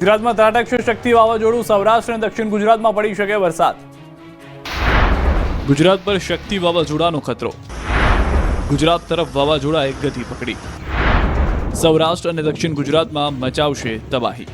ગુજરાતમાં ત્રાટકશે શક્તિ વાવાઝોડું સૌરાષ્ટ્ર અને દક્ષિણ ગુજરાતમાં પડી શકે વરસાદ. ગુજરાત પર શક્તિ વાવાઝોડાનો ખતરો. ગુજરાત તરફ વાવાઝોડાએ ગતિ પકડી. સૌરાષ્ટ્ર અને દક્ષિણ ગુજરાતમાં મચાવશે તબાહી.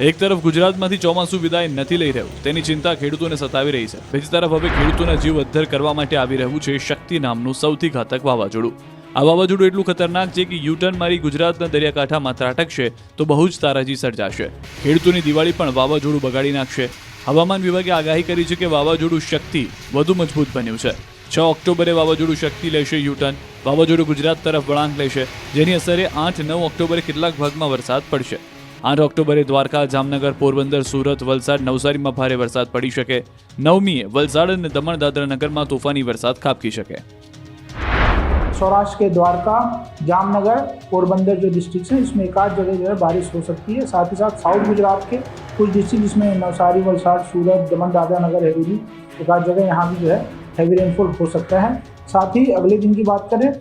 એક તરફ ગુજરાતમાંથી ચોમાસું વિદાય નથી લઈ રહ્યું, તેની ચિંતા ખેડૂતોને સતાવી રહી છે. બીજી તરફ હવે ખેડૂતોના જીવ અદ્ધર કરવા માટે આવી રહ્યું છે શક્તિ નામનું સૌથી ઘાતક વાવાઝોડું. આ વાવાઝોડું એટલું ખતરનાક છે કે યુટર્ન મારી ગુજરાતના દરિયાકાંઠામાં ત્રાટકશે તો બહુ જ તારાજી સર્જાશે. ખેડૂતોની દિવાળી પણ વાવાઝોડું બગાડી નાખશે. હવામાન વિભાગે આગાહી કરી છે કે વાવાઝોડું શક્તિ વધુ મજબૂત બન્યું છે. છ ઓક્ટોબરે વાવાઝોડું શક્તિ લેશે યુટર્ન. વાવાઝોડું ગુજરાત તરફ વળાંક લેશે, જેની અસરે આઠ નવ ઓક્ટોબરે કેટલાક ભાગમાં વરસાદ પડશે. આઠ ઓક્ટોબરે દ્વારકા, જામનગર, પોરબંદર, સુરત, વલસાડ, નવસારીમાં ભારે વરસાદ પડી શકે. નવમીએ વલસાડ અને દમણ દાદરા નગરમાં તોફાની વરસાદ ખાબકી શકે. सौराष्ट्र के द्वारका, जामनगर, पोरबंदर जो डिस्ट्रिक्ट हैं, इसमें एक आध जगह जो है बारिश हो सकती है। साथ ही साथ साउथ गुजरात के कुछ डिस्ट्रिक्ट जिसमें नवसारी, वलसाड, सूरत दमन दादरा नगर, हवेली, एक आध जगह यहाँ भी जो है हैवी रेनफॉल हो सकता है। साथ ही अगले दिन की बात करें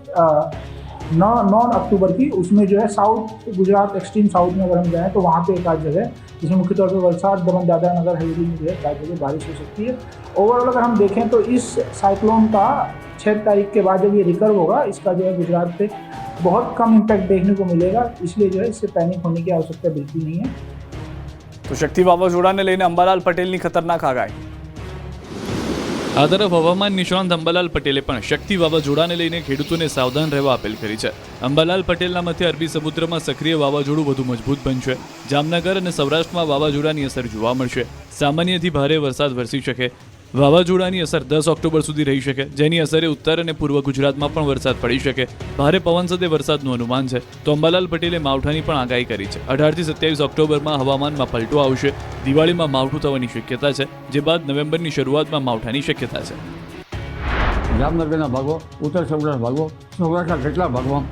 नौ नौ अक्टूबर की, उसमें जो है साउथ गुजरात एक्सट्रीम साउथ में अगर हम जाएँ तो वहाँ पे एक आध जगह जिसमें मुख्य तौर पर वलसाड दमन दादा नगर, हवेली में जो है एक आध जगह बारिश हो सकती है। ओवरऑल अगर हम देखें तो इस साइक्लोन का छः तारीख के बाद जब ये रिकर्व होगा इसका जो है गुजरात पे बहुत कम इम्पैक्ट देखने को मिलेगा इसलिए जो है इससे पैनिक होने की आवश्यकता बिल्कुल नहीं है તો શક્તિ વાવાઝોડાને લઈને અંબાલાલ પટેલની ખતરનાક આગાહી આ તરફ હવામાન નિષ્ણાંત અંબાલાલ પટેલે પણ શક્તિ વાવાઝોડાને લઈને ખેડૂતોને સાવધાન રહેવા અપીલ કરી છે અંબાલાલ પટેલના મતે અરબી સમુદ્રમાં સક્રિય વાવાઝોડું વધુ મજબૂત બનશે જામનગર અને સૌરાષ્ટ્રમાં વાવાઝોડાની અસર જોવા મળશે સામાન્યથી ભારે વરસાદ વરસી શકે વાવાઝોડાની અસર દસ ઓક્ટોબર સુધી રહી શકે, જેની અસરે ઉત્તર અને પૂર્વ ગુજરાતમાં પણ વરસાદ પડી શકે. ભારે પવન સાથે વરસાદનું અનુમાન છે. તો અંબાલાલ પટેલે માવઠાની પણ આગાહી કરી છે. અઢારથી સત્યાવીસ ઓક્ટોબરમાં હવામાનમાં પલટો આવશે. દિવાળીમાં માવઠું થવાની શક્યતા છે, જે બાદ નવેમ્બરની શરૂઆતમાં માવઠાની શક્યતા છે. જામનગરના ભાગો, ઉત્તર સૌરાષ્ટ્ર ભાગો, સૌરાષ્ટ્રના કેટલા ભાગમાં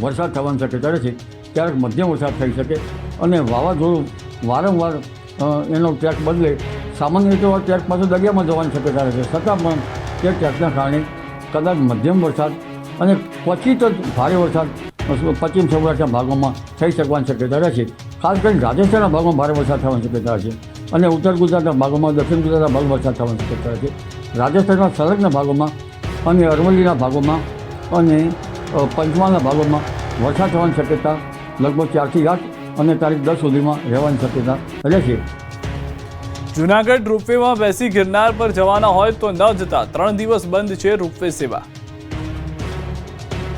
વરસાદ થવાની શક્યતા છે ક્યારેક મધ્યમ વરસાદ થઈ શકે અને વાવાઝોડું વારંવાર એનો ટ્રેક બદલે સામાન્ય રીતે ટ્રેક પાછો દરિયામાં જવાની શક્યતા રહે છે. છતાં પણ તે ટ્રેકના કારણે કદાચ મધ્યમ વરસાદ અને પછી તો ભારે વરસાદ પશ્ચિમ સૌરાષ્ટ્રના ભાગોમાં થઈ શકવાની શક્યતા રહે છે. ખાસ કરીને રાજસ્થાનના ભાગમાં ભારે વરસાદ થવાની શક્યતા છે અને ઉત્તર ગુજરાતના ભાગોમાં, દક્ષિણ ગુજરાતના ભાગમાં વરસાદ થવાની શક્યતા છે. રાજસ્થાનના સરહદના ભાગોમાં અને અરવલ્લીના ભાગોમાં અને પંચમહાલના ભાગોમાં વરસાદ થવાની શક્યતા લગભગ ચારથી આઠ અને તારીખ દસ સુધીમાં રહેવાની શક્યતા રહેશે જુનાગઢ રોપવેમાં બેસી ગિરનાર પર જવાના હોય તો ન જતા ત્રણ દિવસ બંધ છે રોપવે સેવા.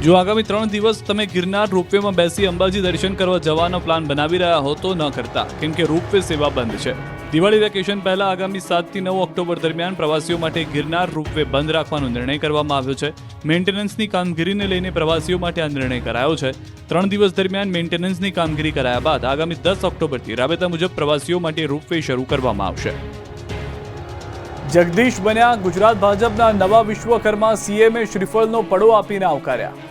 જો આગામી ત્રણ દિવસ તમે ગિરનાર રોપવેમાં બેસી અંબાજી દર્શન કરવા જવાનો પ્લાન બનાવી રહ્યા હો તો ન કરતા, કેમ કે રોપવે સેવા બંધ છે. દિવાળી વેકેશન પહેલા આગામી સાતથી નવ ઓક્ટોબર દરમિયાન પ્રવાસીઓ માટે ગિરનાર રૂપવે બંધ રાખવાનો નિર્ણય કરવામાં આવ્યો છે. મેન્ટેનન્સની કામગીરીને લઈને પ્રવાસીઓ માટે આ નિર્ણય કરાયો છે. ત્રણ દિવસ દરમિયાન મેન્ટેનન્સની કામગીરી કરાયા બાદ આગામી દસ ઓક્ટોબરથી રાબેતા મુજબ પ્રવાસીઓ માટે રૂપવે શરૂ કરવામાં આવશે. જગદીશ બન્યા ગુજરાત ભાજપના નવા વિશ્વકર્મા સીએમએ શ્રીફળનો પડો આપીને આવકાર્યા.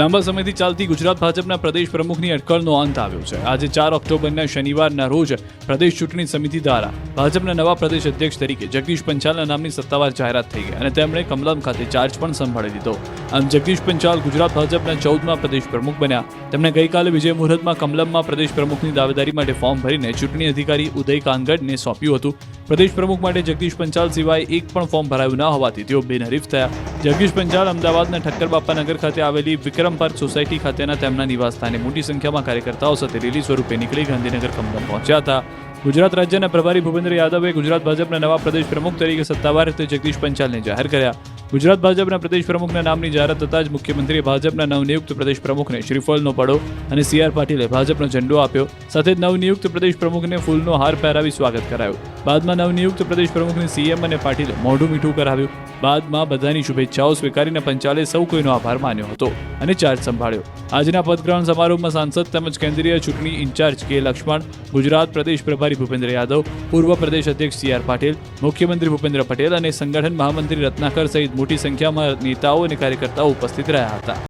લાંબા સમયથી ચાલતી ગુજરાત ભાજપના પ્રદેશ પ્રમુખની અટકળનો અંત આવ્યો છે. આજે ચાર ઓક્ટોબરના શનિવારના રોજ પ્રદેશ ચૂંટણી સમિતિ દ્વારા ભાજપના નવા પ્રદેશ અધ્યક્ષ તરીકે જગદીશ પંચાલના નામની સત્તાવાર જાહેરાત થઈ ગઈ અને તેમણે કમલમ ખાતે ચાર્જ પણ સંભાળી લીધો. આમ જગદીશ પંચાલ ગુજરાત ભાજપના ચૌદમાં પ્રદેશ પ્રમુખ બન્યા. તેમણે ગઈકાલે વિજય મુહૂર્તમાં કમલમમાં પ્રદેશ પ્રમુખની દાવેદારી માટે ફોર્મ ભરીને ચૂંટણી અધિકારી ઉદય કાનગડને સોંપ્યું હતું. પ્રદેશ પ્રમુખ માટે જગદીશ પંચાલ સિવાય એક પણ ફોર્મ ભરાયું ન હોવાથી તેઓ બિનહરીફ થયા. જગદીશ પંચાલ અમદાવાદના ઠક્કર બાપા નગર ખાતે આવેલી વિક્રમ પાર્ક સોસાયટી ખાતેના તેમના નિવાસસ્થાને મોટી સંખ્યામાં કાર્યકર્તાઓ સાથે રેલી સ્વરૂપે નીકળી ગાંધીનગર કમલમ પહોંચ્યા હતા. ગુજરાત રાજ્યના પ્રભારી ભૂપેન્દ્ર યાદવે ગુજરાત ભાજપના નવા પ્રદેશ પ્રમુખ તરીકે સત્તાવાર રીતે જગદીશ પંચાલને જાહેર કર્યા. ગુજરાત ભાજપના પ્રદેશ પ્રમુખના નામની જાહેરાત થતાં જ મુખ્યમંત્રીએ ભાજપના નવનિયુક્ત પ્રદેશ પ્રમુખને શ્રીફળનો પડો અને સી આર પાટીલે ભાજપનો ઝંડો આપ્યો. સાથે જ નવનિયુક્ત પ્રદેશ પ્રમુખને ફૂલનો હાર પહેરાવી સ્વાગત કરાયું. બાદમાં નવનિયુક્ત પ્રદેશ પ્રમુખને સીએમ અને પાટીલે મોઢું મીઠું કરાવ્યું. બાદમાં બધાની શુભેચ્છાઓ સ્વીકારીને પંચાલે સૌ કોઈનો આભાર માન્યો હતો અને ચાર્જ સંભાળ્યો. આજના પદગ્રહણ સમારોહમાં સાંસદ તેમજ કેન્દ્રીય ચૂંટણી ઇન્ચાર્જ કે લક્ષ્મણ, ગુજરાત પ્રદેશ પ્રભારી ભૂપેન્દ્ર યાદવ, પૂર્વ પ્રદેશ અધ્યક્ષ સી આર પાટીલ, મુખ્યમંત્રી ભૂપેન્દ્ર પટેલ અને સંગઠન મહામંત્રી રત્નાકર સહિત મોટી સંખ્યામાં નેતાઓ અને કાર્યકર્તાઓ ઉપસ્થિત રહ્યા હતા.